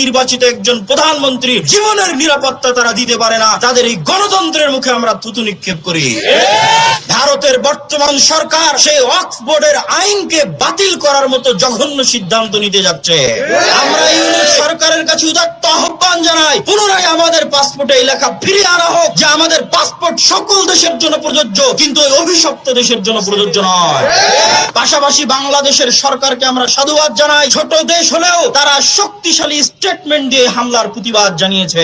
নির্বাচিত একজন প্রধানমন্ত্রী জীবনের নিরাপত্তা তারা দিতে পারে না। তাদের এই গণতন্ত্রের মুখে আমরা থুতু নিক্ষেপ করি। ভারতের বর্তমান সরকার সেই অক্সফোর্ডের আইনকে বাতিল করার মতো জঘন্য সিদ্ধান্ত নিতে যাচ্ছে। আমরা ইউনিট কাছে উদাত্ত আহ্বান জানাই, পুনরায় আমাদের পাসপোর্টে ফিরিয়ে আনা হোক, যে আমাদের পাসপোর্ট সকল দেশের জন্য প্রযোজ্য, কিন্তু ওই অভিশপ্ত দেশের জন্য প্রযোজ্য নয়। পাশাপাশি বাংলাদেশের সরকারকে আমরা সাধুবাদ জানাই, ছোট দেশ হলেও তারা শক্তিশালী স্টেটমেন্ট দিয়ে হামলার প্রতিবাদ জানিয়েছে।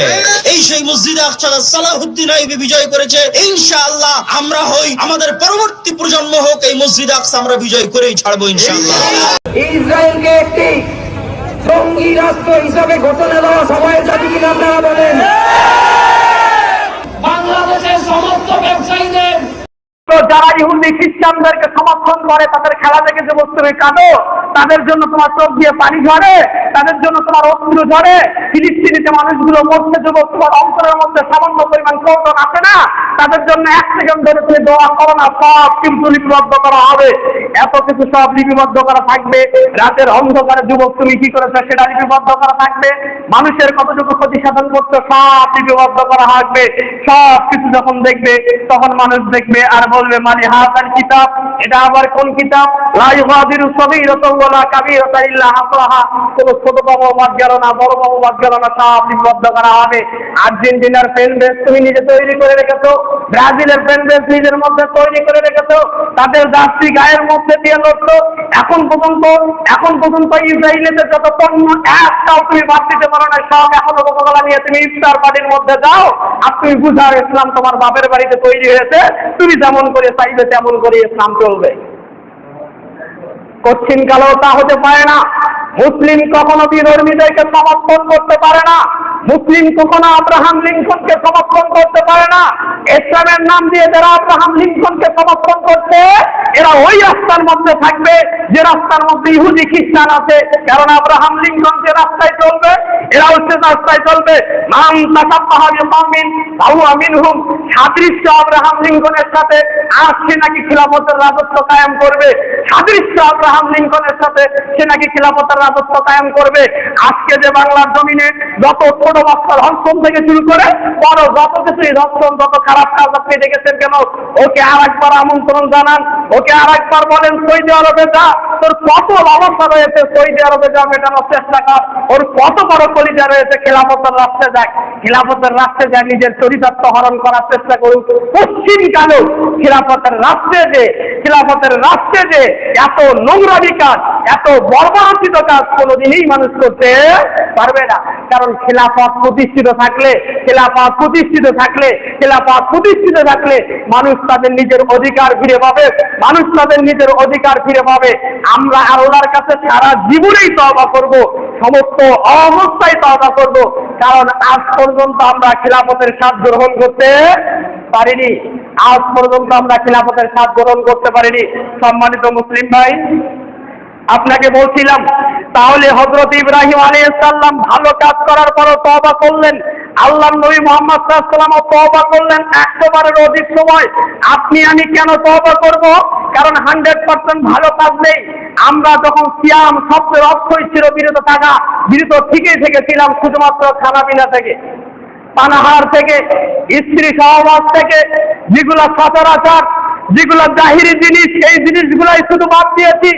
এই সেই মসজিদে আকসাদা সালাহুদ্দিন আইবি বিজয় করেছে, ইনশাআল্লাহ আমরা হই, আমাদের পরবর্তী প্রজন্ম হোক, এই মসজিদ আমরা বিজয় করেই ছাড়বো ইনশাআল্লাহ। ইসরায়েলকে একটি সঙ্গী রাষ্ট্র হিসাবে ঘোষণা দেওয়া সবাই জাতি কিনা আপনারা বলেন। বাংলাদেশের সমস্ত ব্যবসায়ীদের যারা ইহুদি, খ্রিস্টানদেরকে সমর্থন করে, তাদের খেলা থেকে যে বস্তুরে কাঁদো তাদের জন্য তোমার চোখ দিয়ে পানি ঝরে, তাদের জন্য তোমার অশ্রু ঝরে, ফিলিস্তিনিতে মানুষগুলো মরছে যুবক তোমার অন্তরের মধ্যে সামান্য পরিমাণ কৌতন আছে না, তাদের জন্য এক সেকেন্ড ধরে তুমি দোয়া করো না, সব কিন্তু লিপিবদ্ধ করা হবে। এত কিছু সব লিপিবদ্ধ করা থাকবে, রাতের অন্ধকারে যুবক তুমি কি করেছ সেটা লিপিবদ্ধ করা থাকবে, মানুষের কতটুকু ক্ষতি সাধন করছ সব লিপিবদ্ধ করা থাকবে, সব কিছু যখন দেখবে, তখন মানুষ দেখবে আর বলবে মানে হাতার কিতাব, এটা আবার কোন কিতাব? লা ইউগাদিরু সগীরাতাও ওয়ালা ইল্লা হাসাহা। কোন ছোট বাবু বাদ গেল না, বড় বাবু বাদ গেল না করা হবে। আর্জেন্টিনার ফ্যান বেস তুমি নিজে তৈরি করে রেখেছো, ব্রাজিলের ফ্যান বেস নিজের মধ্যে তৈরি করে রেখেছো, তাদের গায়ের মধ্যে দিয়ে এখন পর্যন্ত এখন পর্যন্ত ইসরায়েলের যত পণ্য একটাও তুমি বাদ দিতে পারো না, সব এখনও মোকাবেলা নিয়ে তুমি ইফতার পার্টির মধ্যে যাও, আর তুমি বুঝাও ইসলাম তোমার বাপের বাড়িতে তৈরি হয়েছে, তুমি যেমন করে চাইবে তেমন করে ইসলাম চলবে। কঠিন কালেও তা হতে পারে না। মুসলিম কখনো বিধর্মীদেরকে সমর্থন করতে পারে না। মুসলিম কখনো আব্রাহাম লিঙ্কনকে সমর্থন করতে পারে না। ইসলামের নাম দিয়ে যারা আব্রাহাম লিঙ্কনকে সমর্থন করছে, এরা ওই রাস্তার মধ্যে থাকবে, যে রাস্তার মধ্যে ইহুদি খ্রিস্টান আছে। কারণ আব্রাহাম লিঙ্কন যে রাস্তায় চলবে, এরাও সে রাস্তায় চলবে। নাম ফাহুয়া মিনহুম। সাদৃশ্য আব্রাহাম লিঙ্কনের সাথে আর সে নাকি খিলাফতের রাজত্ব কায়েম করবে। সাদৃশ্য আব্রাহাম লিঙ্কনের সাথে সে নাকি খিলাফতের রাজত্ব কায়েম করবে। আজকে যে বাংলার জমিনে যত ছোট বাচ্চার হস্তন থেকে শুরু করে বড় যত কিছুই ধর্ষণ যত খারাপ কাজ আপনি দেখেছেন কেন? ওকে আর একবার আমন্ত্রণ জানান, ওকে আর একবার বলেন, সৌদি আরবে যা, তোর কত অবস্থা রয়েছে, সৌদি আরবে যা, মেটানোর চেষ্টা কর। ওর কত বড় কলিজা রয়েছে, খেলাফতের রাস্তে যাক খেলাফতের রাস্তে যায় নিজের চরিতার্থ হরণ করার চেষ্টা করুক পশ্চিম কালো, খেলাফতের রাস্তে যে খেলাফতের রাস্তে যে এত নোংরামি কাজ, এত বর্বরচিত কাজ কোনোদিনই মানুষ করতে পারবে না। কারণ খেলাফত প্রতিষ্ঠিত থাকলে, খেলাফত প্রতিষ্ঠিত থাকলে, খেলাফত প্রতিষ্ঠিত থাকলে মানুষ তাদের নিজের অধিকার ফিরে পাবে, মানুষ তাদের নিজের অধিকার ফিরে পাবে। আমরা আল্লাহর কাছে সারা জীবনেই তবা করব, সমস্ত অবস্থায় তবা করব, কারণ আজ পর্যন্ত আমরা খেলাফতের স্বাদ গ্রহণ করতে পারিনি। আজ পর্যন্ত আমরা খেলাফতের স্বাদ গ্রহণ করতে পারিনি। সম্মানিত মুসলিম ভাই, আপনাকে বলছিলাম তাহলে হজরত ইব্রাহিম আলী সাল্লাম ভালো কাজ করার পরও তবা করলেন। আল্লাহ নবী মোহাম্মদ সাল্লাম তবা করলেন একবারের অধিক সময়। আপনি, আমি কেন তবা করব? কারণ হান্ড্রেড পার্সেন্ট ভালো কাজ নেই। আমরা যখন সিয়াম সবচেয়ে অক্ষয় ছিল বিরত থাকা, বিরত ঠিকই থেকেছিলাম শুধুমাত্র খানা পিনা থেকে, পানাহার থেকে, স্ত্রী সহবাস থেকে, যেগুলো সচরাচর, যেগুলো জাহিরি জিনিস, এই জিনিসগুলাই শুধু বাদ দিয়েছি।